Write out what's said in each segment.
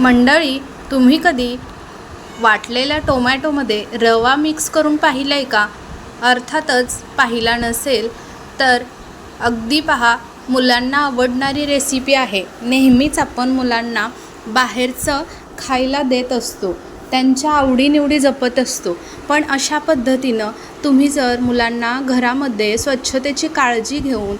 मंडळी तुम्ही कधी वाटलेल्या टोमॅटोमध्ये रवा मिक्स करून पाहिलं आहे का? अर्थातच पाहिला नसेल तर अगदी पहा मुलांना आवडणारी रेसिपी आहे. नेहमीच आपण मुलांना बाहेरचं खायला देत असतो. त्यांच्या आवडीनिवडी जपत असतो. पण अशा पद्धतीनं तुम्ही जर मुलांना घरामध्ये स्वच्छतेची काळजी घेऊन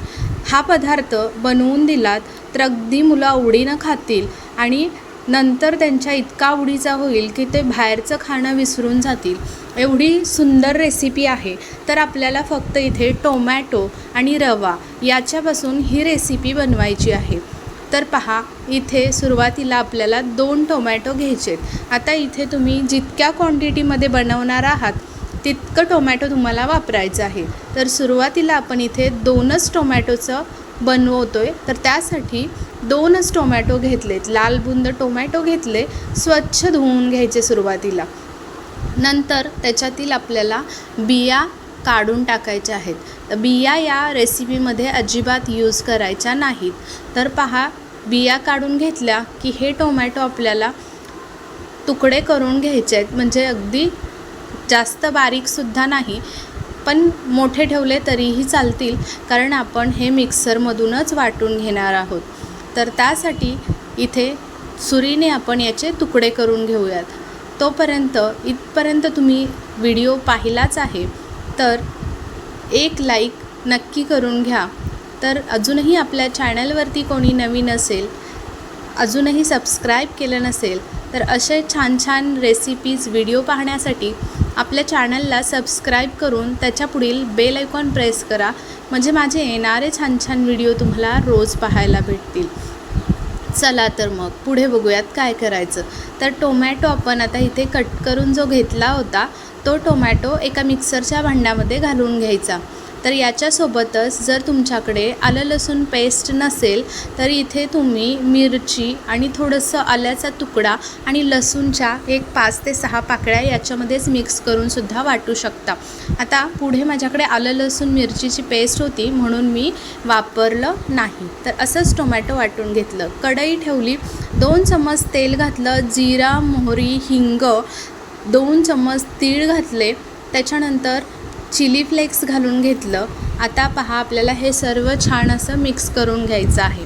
हा पदार्थ बनवून दिलात तर अगदी मुलं आवडीनं खातील आणि नंतर त्यांच्या इतका आवडीचा होईल की ते बाहेरचं खाणं विसरून जातील. एवढी सुंदर रेसिपी आहे. तर आपल्याला फक्त इथे टोमॅटो आणि रवा याच्यापासून ही रेसिपी बनवायची आहे. तर पहा इथे सुरुवातीला आपल्याला दोन टोमॅटो घ्यायचे आता इथे तुम्ही जितक्या क्वांटिटीमध्ये बनवणार आहात तितकं टोमॅटो तुम्हाला वापरायचं आहे. तर सुरुवातीला आपण इथे दोनच टोमॅटोचं बनवतो आहे तर त्यासाठी दोनच टोमॅटो घेतलेत. लाल बुंद टोमॅटो घेतले स्वच्छ धुवून घ्यायचे सुरुवातीला. नंतर त्याच्यातील आपल्याला बिया काढून टाकायच्या आहेत. बिया या रेसिपीमध्ये अजिबात यूज करायच्या नाहीत. तर पहा बिया काढून घेतल्या की हे टोमॅटो आपल्याला तुकडे करून घ्यायचे आहेत. म्हणजे अगदी जास्त बारीकसुद्धा नाही पण मोठे ठेवले तरीही चालतील कारण आपण हे मिक्सरमधूनच वाटून घेणार आहोत. तर त्यासाठी इथे सुरीने आपण याचे तुकडे करून घेऊयात. तोपर्यंत इथपर्यंत तुम्ही व्हिडिओ पाहिलाच आहे तर एक लाईक नक्की करून घ्या. तर अजूनही आपल्या चॅनलवरती कोणी नवीन असेल अजूनही सबस्क्राईब केलं नसेल तर असे छान छान रेसिपीज व्हिडिओ पाहण्यासाठी आपल्या चॅनलला सबस्क्राईब करून त्याच्या पुढील बेल आयकॉन प्रेस करा. म्हणजे माझे येणारे छान छान व्हिडिओ तुम्हाला रोज पाहायला भेटतील. चला तर मग पुढे बघूयात काय करायचं. तर टोमॅटो आपण आता इथे कट करून जो घेतला होता तो टोमॅटो एका मिक्सरच्या भांड्यामध्ये घालून घ्यायचा. तर याच्यासोबतच जर तुमच्याकडे आलं लसूण पेस्ट नसेल तर इथे तुम्ही मिरची आणि थोडंसं आल्याचा तुकडा आणि लसूणच्या एक पाच ते सहा पाकळ्या याच्यामध्येच मिक्स करूनसुद्धा वाटू शकता. आता पुढे माझ्याकडे आलं लसूण मिरचीची पेस्ट होती म्हणून मी वापरलं नाही. तर असंच टोमॅटो वाटून घेतलं. कढई ठेवली दोन चम्मच तेल घातलं जिरा मोहरी हिंग दोन चम्मच तीळ घातले. त्याच्यानंतर चिली फ्लेक्स घालून घेतलं. आता पहा आपल्याला हे सर्व छान असं मिक्स करून घ्यायचं आहे.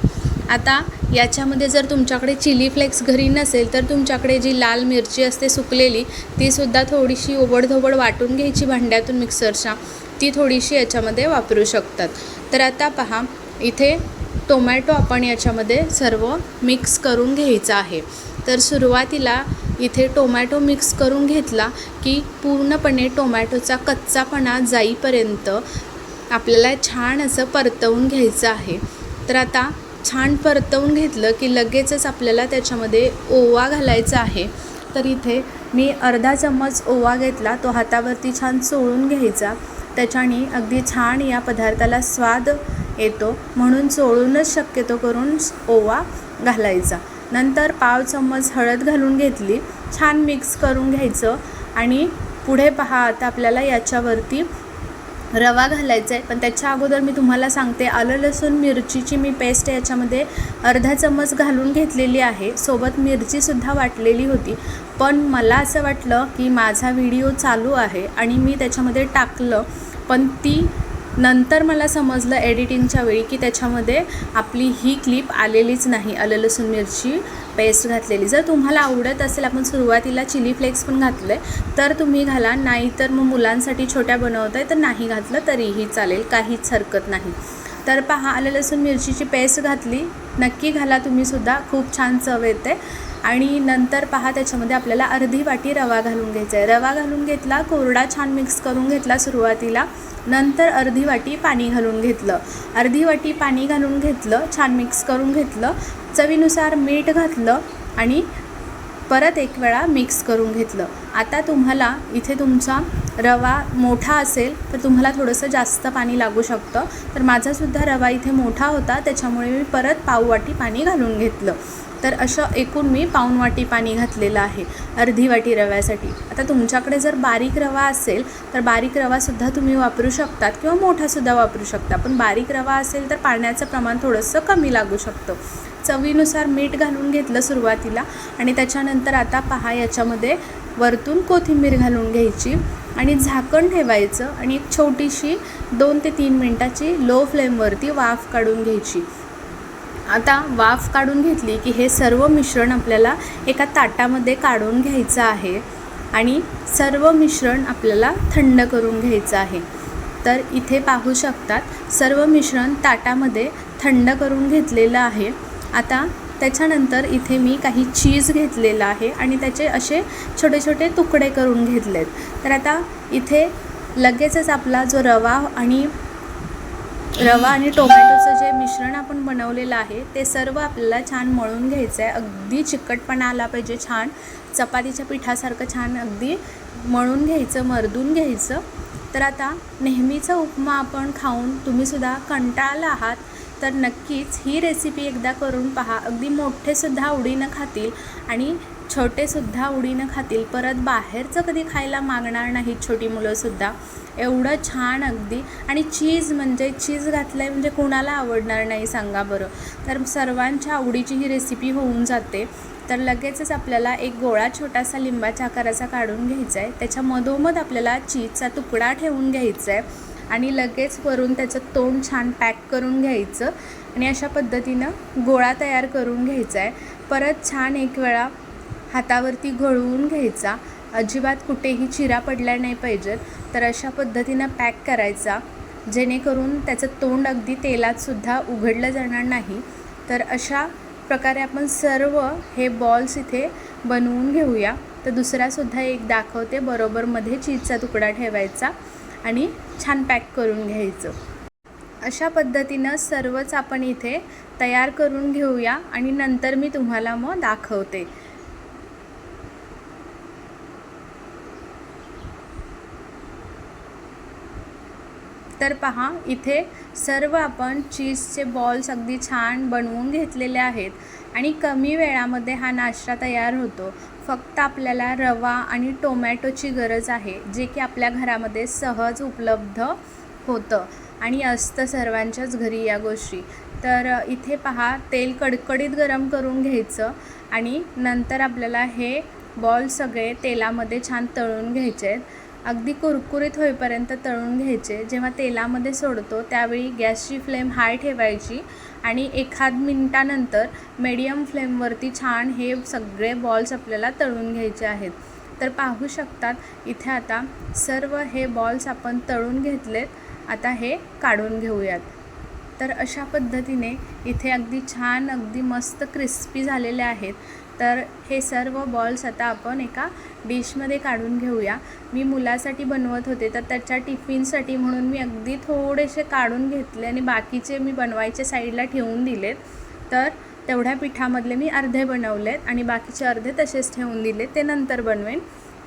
आता याच्यामध्ये जर तुमच्याकडे चिली फ्लेक्स घरी नसेल तर तुमच्याकडे जी लाल मिरची असते सुकलेली तीसुद्धा थोडीशी ओबडधोबड वाटून घ्यायची भांड्यातून मिक्सरच्या. ती थोडीशी याच्यामध्ये वापरू शकतात. तर आता पहा इथे टोमॅटो आपण याच्यामध्ये सर्व मिक्स करून घ्यायचं आहे. तर सुरुवातीला इथे टोमॅटो मिक्स करून घेतला की पूर्णपणे टोमॅटोचा कच्चापणा जाईपर्यंत आपल्याला छान असं परतवून घ्यायचं आहे. तर आता छान परतवून घेतलं की लगेचच आपल्याला त्याच्यामध्ये ओवा घालायचा आहे. तर इथे मी अर्धा चम्मच ओवा घेतला तो हातावरती छान चोळून घ्यायचा. त्याच्याने अगदी छान या पदार्थाला स्वाद येतो म्हणून चोळूनच शक्यतो करून ओवा घालायचा. नंतर पाव चम्मच हळद घालून घेतली. छान मिक्स करून घ्यायचं. आणि पुढे पहा आता आपल्याला याच्यावरती रवा घालायचा आहे. पण त्याच्या अगोदर मी तुम्हाला सांगते आलं लसूण मिरचीची मी पेस्ट याच्यामध्ये अर्धा चम्मच घालून घेतलेली आहे. सोबत मिरचीसुद्धा वाटलेली होती. पण मला असं वाटलं की माझा व्हिडिओ चालू आहे आणि मी त्याच्यामध्ये टाकलं. पण ती नंतर मला समजलं एडिटिंगच्या वेळी की त्याच्यामध्ये आपली ही क्लिप आलेलीच नाही आलं लसूण मिरची पेस्ट घातलेली. जर तुम्हाला आवडत असेल आपण सुरुवातीला चिली फ्लेक्स पण घातलं आहे तर तुम्ही घाला. नाही तर मग मुलांसाठी छोट्या बनवत आहे तर नाही घातलं तरीही चालेल काहीच हरकत नाही. तर पहा आलं लसूण मिरचीची पेस्ट घातली. नक्की घाला तुम्हीसुद्धा खूप छान चव येते. आणि नंतर पहा त्याच्यामध्ये आपल्याला अर्धी वाटी रवा घालून घ्यायचा आहे. रवा घालून घेतला कोरडा छान मिक्स करून घेतला सुरुवातीला. नंतर अर्धी वाटी पाणी घालून घेतलं. अर्धी वाटी पाणी घालून घेतलं छान मिक्स करून घेतलं. चवीनुसार मीठ घातलं आणि परत एक वेळा मिक्स करून घेतलं. आता तुम्हाला इथे तुमचा रवा मोठा असेल तर तुम्हाला थोडंसं जास्त पाणी लागू शकतं. तर माझासुद्धा रवा इथे मोठा होता त्याच्यामुळे मी परत पाव वाटी पाणी घालून घेतलं. तर असं एकूण मी पाऊण वाटी पाणी घातलेलं आहे अर्धी वाटी रव्यासाठी. आता तुमच्याकडे जर बारीक रवा असेल तर बारीक रवासुद्धा तुम्ही वापरू शकतात किंवा मोठासुद्धा वापरू शकता. पण बारीक रवा असेल तर पाण्याचं प्रमाण थोडंसं कमी लागू शकतं. चवीनुसार मीठ घालून घेतलं सुरुवातीला आणि त्याच्यानंतर आता पहा याच्यामध्ये वरतून कोथिंबीर घालून घ्यायची आणि झाकण ठेवायचं आणि एक छोटीशी दोन ते तीन मिनटाची लो फ्लेमवरती वाफ काढून घ्यायची. आता वाफ काढून घेतली की हे सर्व मिश्रण आपल्याला एका ताटामध्ये काढून घ्यायचं आहे. आणि सर्व मिश्रण आपल्याला थंड करून घ्यायचं आहे. तर इथे पाहू शकतात सर्व मिश्रण ताटामध्ये थंड करून घेतलेलं आहे. आता त्याच्यानंतर इथे मी काही चीज घेतलेलं आहे आणि त्याचे असे छोटे छोटे तुकडे करून घेतलेत. तर आता इथे लगेचच आपला जो रवा आणि रवा आणि टोमॅटोचं जे मिश्रण आपण बनवलेलं आहे ते सर्व आपल्याला छान मळून घ्यायचं आहे अगदी चिकटपणा आला पाहिजे छान. चपातीच्या पिठासारखं छान अगदी मळून घ्यायचं मर्दून घ्यायचं. तर आता नेहमीचा उपमा आपण खाऊन तुम्हीसुद्धा कंटाळला आहात तर नक्कीच ही रेसिपी एकदा करून पहा. अगदी मोठेसुद्धा आवडीनं खातील आणि छोटेसुद्धा आवडीनं खातील परत बाहेरचं कधी खायला मागणार नाहीत छोटी मुलंसुद्धा एवढं छान अगदी. आणि चीज म्हणजे चीज घातलं आहे म्हणजे कुणाला आवडणार नाही सांगा बरं. तर सर्वांच्या आवडीची ही रेसिपी होऊन जाते. तर लगेचच आपल्याला एक गोळा छोटासा लिंबाच्या आकाराचा काढून घ्यायचा आहे त्याच्या मधोमध आपल्याला चीजचा तुकडा ठेवून घ्यायचा आहे आणि लगेच वरून त्याचं तोंड छान पॅक करून घ्यायचं. आणि अशा पद्धतीनं गोळा तयार करून घ्यायचा आहे परत छान एक वेळा हातावरती घळवून घ्यायचा. अजिबात कुठेही चिरा पडल्या नाही पाहिजेत. तर अशा पद्धतीनं पॅक करायचा. जेणेकरून त्याचं तोंड अगदी तेलातसुद्धा उघडलं जाणार नाही. तर अशा प्रकारे आपण सर्व हे बॉल्स इथे बनवून घेऊया. तर दुसरासुद्धा एक दाखवते. बरोबरमध्ये चीजचा तुकडा ठेवायचा आणि छान पॅक करून घ्यायचं. अशा पद्धतीनं सर्वच आपण इथे तयार करून घेऊया आणि नंतर मी तुम्हाला मग दाखवते. तर पहा इथे सर्व आपण चीजचे बॉल्स अगदी छान बनवून घेतलेले आहेत. आणि कमी वेळामध्ये हा नाश्ता तयार होतो. फक्त आपल्याला रवा आणि टोमॅटोची गरज आहे जे की आपल्या घरामध्ये सहज उपलब्ध होतं. आणि असतं सर्वांच्याच घरी या गोष्टी. तर इथे पहा तेल कडकडीत गरम करून घ्यायचं आणि नंतर आपल्याला हे बॉल सगळे तेलामध्ये छान तळून घ्यायचे आहेत. अगदी कुरकुरीत होईपर्यंत तळून घ्यायचे. जेव्हा तेलामध्ये सोडतो त्यावेळी गॅसची फ्लेम हाय ठेवायची आणि एखाद मिनटानंतर मीडियम फ्लेमवरती छान हे सगळे बॉल्स आपल्याला तळून घ्यायचे आहेत. तर पाहू शकतात इथे आता सर्व हे बॉल्स आपण तळून घेतलेत. आता हे काढून घेऊयात. तर अशा पद्धतीने इथे अगदी छान अगदी मस्त क्रिस्पी झालेले आहेत. तर हे सर्व बॉल्स आता आपण एका डिशमध्ये काढून घेऊया. मी मुलासाठी बनवत होते तर त्याच्या टिफिनसाठी म्हणून मी अगदी थोडेसे काढून घेतले आणि बाकीचे मी बनवायचे साईडला ठेवून दिलेत. तर तेवढ्या पिठामधले मी अर्धे बनवलेत आणि बाकीचे अर्धे तसेच ठेवून दिले ते नंतर बनवेन.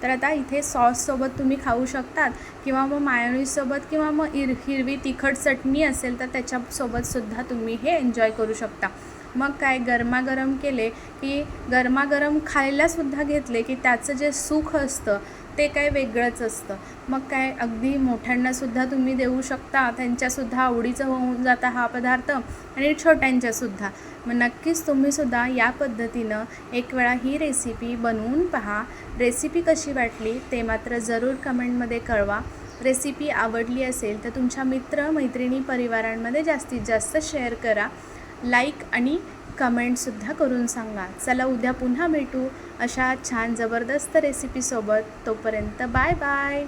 तर आता इथे सॉससोबत तुम्ही खाऊ शकतात. किंवा मग मायोनीसोबत किंवा मग इर हिरवी तिखट चटणी असेल तर त्याच्यासोबतसुद्धा तुम्ही हे एन्जॉय करू शकता. मग काय गरमागरम केले की गरमागरम खायलासुद्धा घेतले की त्याचं जे सुख असतं ते काय वेगळंच असतं. मग काय अगदी मोठ्यांनासुद्धा तुम्ही देऊ शकता त्यांच्यासुद्धा आवडीचं होऊन जाता हा पदार्थ आणि छोट्यांच्यासुद्धा. मग नक्कीच तुम्हीसुद्धा या पद्धतीनं एक वेळा ही रेसिपी बनवून पहा. रेसिपी कशी वाटली ते मात्र जरूर कमेंटमध्ये कळवा. रेसिपी आवडली असेल तर तुमच्या मित्र मैत्रिणी परिवारांमध्ये जास्तीत जास्त शेअर करा. लाईक आणि कमेंटसुद्धा करून सांगा. चला उद्या पुन्हा भेटू अशा छान जबरदस्त रेसिपीसोबत तोपर्यंत बाय बाय.